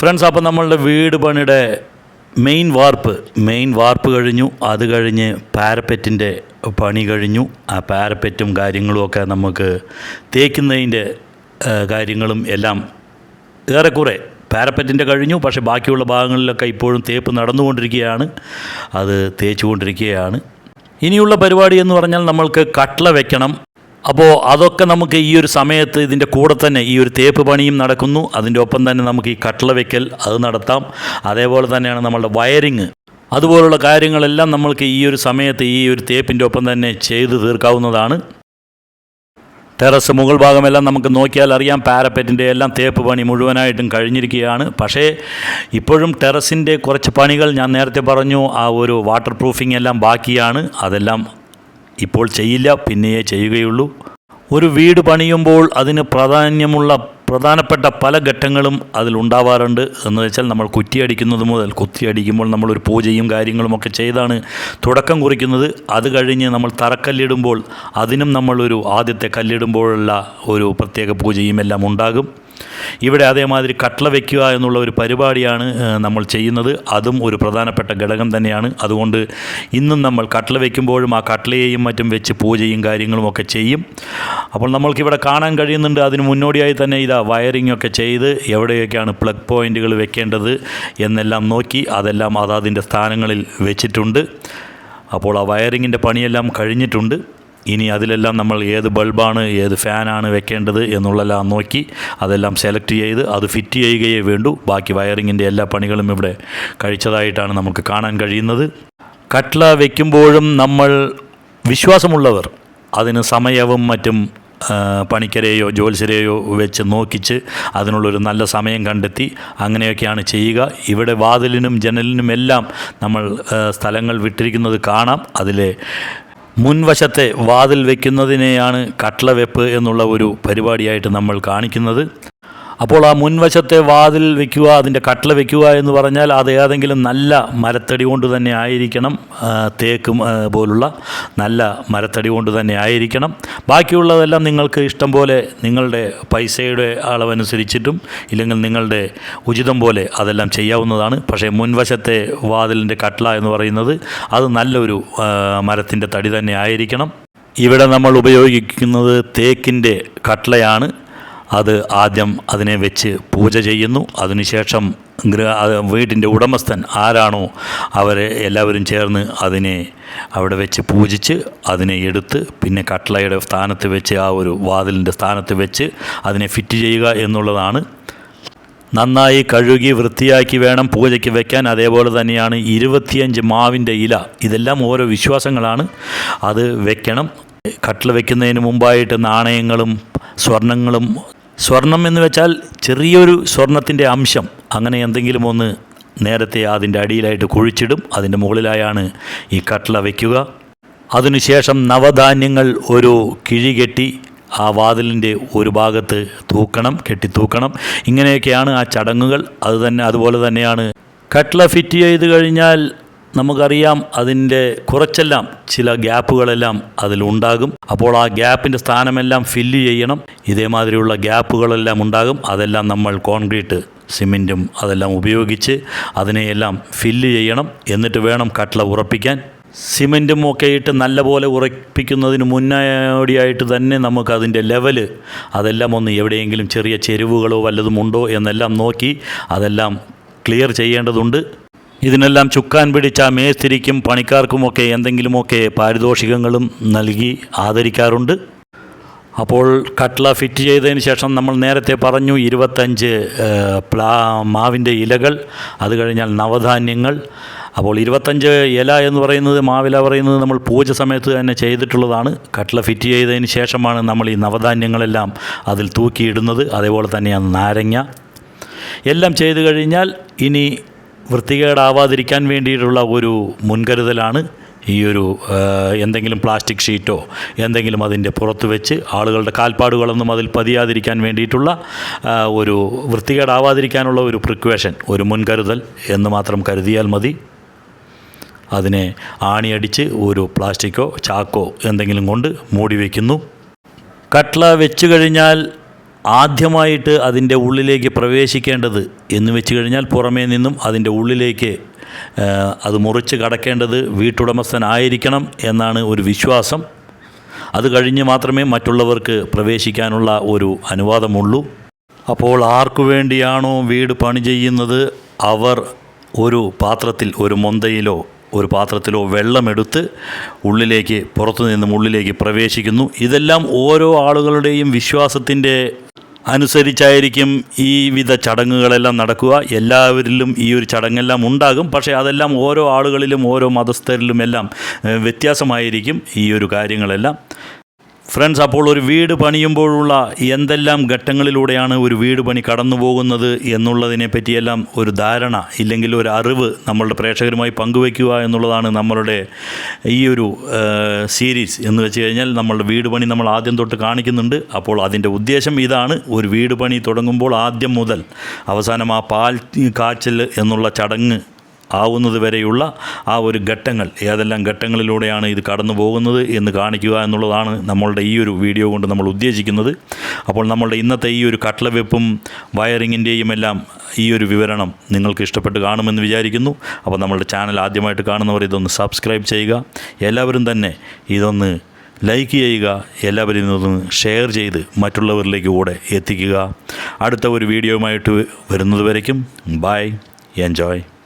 Friends അപ്പം നമ്മളുടെ വീട് പണിയുടെ മെയിൻ വാർപ്പ് മെയിൻ വാർപ്പ് കഴിഞ്ഞു. അത് കഴിഞ്ഞ് പാരപ്പറ്റിന്റെ പണി കഴിഞ്ഞു. ആ പാരപ്പറ്റും കാര്യങ്ങളുമൊക്കെ നമുക്ക് തേക്കുന്നതിന്റെ കാര്യങ്ങളും എല്ലാം ഏറെക്കുറെ പാരപ്പറ്റിന്റെ കഴിഞ്ഞു. പക്ഷേ ബാക്കിയുള്ള ഭാഗങ്ങളിലൊക്കെ ഇപ്പോഴും തേപ്പ് നടന്നുകൊണ്ടിരിക്കുകയാണ്. അത് തേച്ചുകൊണ്ടിരിക്കുകയാണ്. ഇനിയുള്ള പരിപാടി എന്ന് പറഞ്ഞാൽ നമ്മൾക്ക് കട്ട്ള വെക്കണം. അപ്പോൾ അതൊക്കെ നമുക്ക് ഈ ഒരു സമയത്ത് ഇതിന്റെ കൂടെ തന്നെ ഈ ഒരു തേപ്പ് പണിയും നടക്കുന്നു. അതിന്റെ ഒപ്പം തന്നെ നമുക്ക് ഈ കട്ടിള വെക്കൽ അത് നടത്താം. അതേപോലെ തന്നെയാണ് നമ്മളുടെ വയറിങ്. അതുപോലുള്ള കാര്യങ്ങളെല്ലാം നമ്മൾക്ക് ഈ ഒരു സമയത്ത് ഈ ഒരു തേപ്പിന്റെ ഒപ്പം തന്നെ ചെയ്തു തീർക്കാവുന്നതാണ്. ടെറസ് മുകൾ ഭാഗമെല്ലാം നമുക്ക് നോക്കിയാൽ അറിയാം പാരപ്പറ്റിന്റെ എല്ലാം തേപ്പ് പണി മുഴുവനായിട്ടും കഴിഞ്ഞിരിക്കുകയാണ്. പക്ഷേ ഇപ്പോഴും ടെറസിന്റെ കുറച്ച് പണികൾ ഞാൻ നേരത്തെ പറഞ്ഞു ആ ഒരു വാട്ടർ പ്രൂഫിംഗ് എല്ലാം ബാക്കിയാണ്. അതെല്ലാം ഇപ്പോൾ ചെയ്യില്ല പിന്നെയേ ചെയ്യുകയുള്ളൂ. ഒരു വീട് പണിയുമ്പോൾ അതിന് പ്രാധാന്യമുള്ള പ്രധാനപ്പെട്ട പല ഘട്ടങ്ങളും അതിലുണ്ടാവാറുണ്ട് എന്ന് വെച്ചാൽ നമ്മൾ കുറ്റിയടിക്കുന്നത് മുതൽ കുത്തിയടിക്കുമ്പോൾ നമ്മളൊരു പൂജയും കാര്യങ്ങളുമൊക്കെ ചെയ്താണ് തുടക്കം കുറിക്കുന്നത്. അത് കഴിഞ്ഞ് നമ്മൾ തറക്കല്ലിടുമ്പോൾ അതിനും നമ്മളൊരു ആദ്യത്തെ കല്ലിടുമ്പോഴുള്ള ഒരു പ്രത്യേക പൂജയും എല്ലാം ഉണ്ടാകും. ഇവിടെ അതേമാതിരി കട്ട്ള വയ്ക്കുക എന്നുള്ള ഒരു പരിപാടിയാണ് നമ്മൾ ചെയ്യുന്നത്. അതും ഒരു പ്രധാനപ്പെട്ട ഘടകം തന്നെയാണ്. അതുകൊണ്ട് ഇന്നും നമ്മൾ കട്ട്ള വയ്ക്കുമ്പോഴും ആ കട്ട്ളയെയും മറ്റും വെച്ച് പൂജയും കാര്യങ്ങളും ഒക്കെ ചെയ്യും. അപ്പോൾ നമ്മൾക്കിവിടെ കാണാൻ കഴിയുന്നുണ്ട് അതിന് മുന്നോടിയായി തന്നെ ഇതാ വയറിംഗ് ഒക്കെ ചെയ്ത് എവിടെയൊക്കെയാണ് പ്ലഗ് പോയിന്റുകൾ വെക്കേണ്ടത് എന്നെല്ലാം നോക്കി അതെല്ലാം അതാതിന്റെ സ്ഥാനങ്ങളിൽ വെച്ചിട്ടുണ്ട്. അപ്പോൾ ആ വയറിങ്ങിന്റെ പണിയെല്ലാം കഴിഞ്ഞിട്ടുണ്ട്. ഇനി അതിലെല്ലാം നമ്മൾ ഏത് ബൾബാണ് ഏത് ഫാനാണ് വെക്കേണ്ടത് എന്നുള്ളതെല്ലാം നോക്കി അതെല്ലാം സെലക്ട് ചെയ്ത് അത് ഫിറ്റ് ചെയ്യുകയേ വേണ്ടൂ. ബാക്കി വയറിങ്ങിന്റെ എല്ലാ പണികളും ഇവിടെ കഴിച്ചതായിട്ടാണ് നമുക്ക് കാണാൻ കഴിയുന്നത്. കട്ട്ല വയ്ക്കുമ്പോഴും നമ്മൾ വിശ്വാസമുള്ളവർ അതിന് സമയവും മറ്റും പണിക്കരെയോ ജോത്സ്യരെയോ വെച്ച് നോക്കിച്ച് അതിനുള്ളൊരു നല്ല സമയം കണ്ടെത്തി അങ്ങനെയൊക്കെയാണ് ചെയ്യുക. ഇവിടെ വാതിലിനും ജനലിനും എല്ലാം നമ്മൾ സ്ഥലങ്ങൾ വിട്ടിരിക്കുന്നത് കാണാം. അതിലെ മുൻവശത്തെ വാതിൽ വയ്ക്കുന്നതിനെയാണ് കട്ട്ലവെപ്പ് എന്നുള്ള ഒരു പരിപാടിയായിട്ട് നമ്മൾ കാണിക്കുന്നത്. അപ്പോൾ ആ മുൻവശത്തെ വാതിൽ വെക്കുക അതിന്റെ കട്ടിൽ വെക്കുക എന്ന് പറഞ്ഞാൽ അത് ഏതെങ്കിലും നല്ല മരത്തടി കൊണ്ട് തന്നെ ആയിരിക്കണം. തേക്ക് പോലുള്ള നല്ല മരത്തടി കൊണ്ട് തന്നെ ആയിരിക്കണം. ബാക്കിയുള്ളതെല്ലാം നിങ്ങൾക്ക് ഇഷ്ടം പോലെ നിങ്ങളുടെ പൈസയുടെ അളവനുസരിച്ചിട്ടും ഇല്ലെങ്കിൽ നിങ്ങളുടെ ഉചിതം പോലെ അതെല്ലാം ചെയ്യാവുന്നതാണ്. പക്ഷേ മുൻവശത്തെ വാതിലിന്റെ കട്ട്ല എന്ന് പറയുന്നത് അത് നല്ലൊരു മരത്തിന്റെ തടി തന്നെ ആയിരിക്കണം. ഇവിടെ നമ്മൾ ഉപയോഗിക്കുന്നത് തേക്കിന്റെ കട്ട്ളയാണ് അത് ആദ്യം അതിനെ വെച്ച് പൂജ ചെയ്യുന്നു. അതിനുശേഷം വീടിന്റെ ഉടമസ്ഥൻ ആരാണോ അവരെ എല്ലാവരും ചേർന്ന് അതിനെ അവിടെ വെച്ച് പൂജിച്ച് അതിനെ എടുത്ത് പിന്നെ കട്ട്ളയുടെ സ്ഥാനത്ത് വെച്ച് ആ ഒരു വാതിലിന്റെ സ്ഥാനത്ത് വെച്ച് അതിനെ ഫിറ്റ് ചെയ്യുക എന്നുള്ളതാണ്. നന്നായി കഴുകി വൃത്തിയാക്കി വേണം പൂജയ്ക്ക് വെക്കാൻ. അതേപോലെ തന്നെയാണ് ഇരുപത്തിയഞ്ച് മാവിന്റെ ഇല. ഇതെല്ലാം ഓരോ വിശ്വാസങ്ങളാണ്. അത് വെക്കണം. കട്ടിൽ വെക്കുന്നതിന് മുമ്പായിട്ട് നാണയങ്ങളും സ്വർണങ്ങളും സ്വർണം എന്ന് വെച്ചാൽ ചെറിയൊരു സ്വർണത്തിന്റെ അംശം. അങ്ങനെ എന്തെങ്കിലും ഒന്ന് നേരത്തെ അതിന്റെ അടിയിലായിട്ട് കുഴിച്ചിടും. അതിന്റെ മുകളിലായാണ് ഈ കട്ട്ള വയ്ക്കുക അതിനുശേഷം നവധാന്യങ്ങൾ ഒരു കിഴി കെട്ടി ആ വാതിലിന്റെ ഒരു ഭാഗത്ത് തൂക്കണം കെട്ടി തൂക്കണം ഇങ്ങനെയൊക്കെയാണ് ആ ചടങ്ങുകൾ. അതുതന്നെ അതുപോലെ തന്നെയാണ്. കട്ട്ള ഫിറ്റ് ചെയ്ത് കഴിഞ്ഞാൽ നമുക്കറിയാം അതിന്റെ കുറച്ചെല്ലാം ചില ഗ്യാപ്പുകളെല്ലാം അതിലുണ്ടാകും. അപ്പോൾ ആ ഗ്യാപ്പിന്റെ സ്ഥാനമെല്ലാം ഫില്ല് ചെയ്യണം. ഇതേമാതിരിയുള്ള ഗ്യാപ്പുകളെല്ലാം ഉണ്ടാകും. അതെല്ലാം നമ്മൾ കോൺക്രീറ്റ് സിമെന്റും അതെല്ലാം ഉപയോഗിച്ച് അതിനെയെല്ലാം ഫില്ല് ചെയ്യണം. എന്നിട്ട് വേണം കട്ട്ള ഉറപ്പിക്കാൻ. സിമെന്റും ഒക്കെ ഇട്ട് നല്ലപോലെ ഉറപ്പിക്കുന്നതിന് മുന്നോടിയായിട്ട് തന്നെ നമുക്ക് അതിന്റെ ലെവൽ അതെല്ലാം ഒന്ന് എവിടെയെങ്കിലും ചെറിയ ചെരുവുകളോ വല്ലതും ഉണ്ടോ എന്നെല്ലാം നോക്കി അതെല്ലാം ക്ലിയർ ചെയ്യേണ്ടതുണ്ട്. ഇതിനെല്ലാം ചുക്കാൻ പിടിച്ച മേസ്തിരിക്കും പണിക്കാർക്കുമൊക്കെ എന്തെങ്കിലുമൊക്കെ പാരിതോഷികങ്ങളും നൽകി ആദരിക്കാറുണ്ട്. അപ്പോൾ കട്ട്ല ഫിറ്റ് ചെയ്തതിന് ശേഷം നമ്മൾ നേരത്തെ പറഞ്ഞു ഇരുപത്തഞ്ച് പ്ലാ മാവിന്റെ ഇലകൾ അത് കഴിഞ്ഞാൽ നവധാന്യങ്ങൾ. അപ്പോൾ ഇരുപത്തഞ്ച് ഇല എന്ന് പറയുന്നത് മാവില പറയുന്നത് നമ്മൾ പൂജ സമയത്ത് തന്നെ ചെയ്തിട്ടുള്ളതാണ്. കട്ട്ല ഫിറ്റ് ചെയ്തതിന് ശേഷമാണ് നമ്മൾ ഈ നവധാന്യങ്ങളെല്ലാം അതിൽ തൂക്കിയിടുന്നത്. അതേപോലെ തന്നെയാണ് നാരങ്ങ. എല്ലാം ചെയ്തു കഴിഞ്ഞാൽ ഇനി വൃത്തികേടാവാതിരിക്കാൻ വേണ്ടിയിട്ടുള്ള ഒരു മുൻകരുതലാണ് ഈ ഒരു എന്തെങ്കിലും പ്ലാസ്റ്റിക് ഷീറ്റോ എന്തെങ്കിലും അതിന്റെ പുറത്ത് വെച്ച് ആളുകളുടെ കാൽപ്പാടുകളൊന്നും അതിൽ പതിയാതിരിക്കാൻ വേണ്ടിയിട്ടുള്ള ഒരു വൃത്തികേടാവാതിരിക്കാനുള്ള ഒരു പ്രിക്വേഷൻ ഒരു മുൻകരുതൽ എന്ന് മാത്രം കരുതിയാൽ മതി. അതിനെ ആണിയടിച്ച് ഒരു പ്ലാസ്റ്റിക്കോ ചാക്കോ എന്തെങ്കിലും കൊണ്ട് മൂടി വയ്ക്കുന്നു കട്ട്ല വെച്ച് കഴിഞ്ഞാൽ ആദ്യമായിട്ട് അതിന്റെ ഉള്ളിലേക്ക് പ്രവേശിക്കേണ്ടത് എന്ന് വെച്ച് കഴിഞ്ഞാൽ പുറമേ നിന്നും അതിന്റെ ഉള്ളിലേക്ക് അത് മുറിച്ച് കടക്കേണ്ടത് വീട്ടുടമസ്ഥനായിരിക്കണം എന്നാണ് ഒരു വിശ്വാസം. അത് കഴിഞ്ഞ് മാത്രമേ മറ്റുള്ളവർക്ക് പ്രവേശിക്കാനുള്ള ഒരു അനുവാദമുള്ളൂ. അപ്പോൾ ആർക്കു വേണ്ടിയാണോ വീട് പണി ചെയ്യുന്നത്? അവർ ഒരു പാത്രത്തിൽ ഒരു മൊന്തയിലോ ഒരു പാത്രത്തിലോ വെള്ളമെടുത്ത് ഉള്ളിലേക്ക് പുറത്തു നിന്നും ഉള്ളിലേക്ക് പ്രവേശിക്കുന്നു. ഇതെല്ലാം ഓരോ ആളുകളുടെയും വിശ്വാസത്തിന്റെ അനുസരിച്ചായിരിക്കും ഈ വിധ ചടങ്ങുകളെല്ലാം നടക്കുക. എല്ലാവരിലും ഈ ഒരു ചടങ്ങെല്ലാം ഉണ്ടാകും. പക്ഷേ അതെല്ലാം ഓരോ ആളുകളിലും ഓരോ മതസ്ഥരിലും എല്ലാം വ്യത്യാസമായിരിക്കും ഈ ഒരു കാര്യങ്ങളെല്ലാം. ഫ്രണ്ട്സ് അപ്പോൾ ഒരു വീട് പണിയുമ്പോഴുള്ള എന്തെല്ലാം ഘട്ടങ്ങളിലൂടെയാണ് ഒരു വീട് പണി കടന്നു പോകുന്നത് എന്നുള്ളതിനെ പറ്റിയെല്ലാം ഒരു ധാരണ ഇല്ലെങ്കിൽ ഒരു അറിവ് നമ്മളുടെ പ്രേക്ഷകരുമായി പങ്കുവയ്ക്കുക എന്നുള്ളതാണ് നമ്മളുടെ ഈ ഒരു സീരീസ് എന്ന് വെച്ച് കഴിഞ്ഞാൽ നമ്മളുടെ വീട് പണി നമ്മൾ ആദ്യം തൊട്ട് കാണിക്കുന്നുണ്ട്. അപ്പോൾ അതിന്റെ ഉദ്ദേശം ഇതാണ്. ഒരു വീട് പണി തുടങ്ങുമ്പോൾ ആദ്യം മുതൽ അവസാനം ആ പാൽ കാച്ചൽ എന്നുള്ള ചടങ്ങ് ആവുന്നത് വരെയുള്ള ആ ഒരു ഘട്ടങ്ങൾ ഏതെല്ലാം ഘട്ടങ്ങളിലൂടെയാണ് ഇത് കടന്നു പോകുന്നത് എന്ന് കാണിക്കുക എന്നുള്ളതാണ് നമ്മളുടെ ഈ ഒരു വീഡിയോ കൊണ്ട് നമ്മൾ ഉദ്ദേശിക്കുന്നത്. അപ്പോൾ നമ്മളുടെ ഇന്നത്തെ ഈ ഒരു കട്ട്ലവെപ്പും വയറിങ്ങിന്റെയും എല്ലാം ഈ ഒരു വിവരണം നിങ്ങൾക്ക് ഇഷ്ടപ്പെട്ട് കാണുമെന്ന് വിചാരിക്കുന്നു. അപ്പോൾ നമ്മളുടെ ചാനൽ ആദ്യമായിട്ട് കാണുന്നവർ ഇതൊന്ന് സബ്സ്ക്രൈബ് ചെയ്യുക. എല്ലാവരും തന്നെ ഇതൊന്ന് ലൈക്ക് ചെയ്യുക. എല്ലാവരും ഇതൊന്ന് ഷെയർ ചെയ്ത് മറ്റുള്ളവരിലേക്ക് കൂടെ എത്തിക്കുക. അടുത്ത ഒരു വീഡിയോയുമായിട്ട് വരുന്നത് വരയ്ക്കും. ബൈ. എൻജോയ്.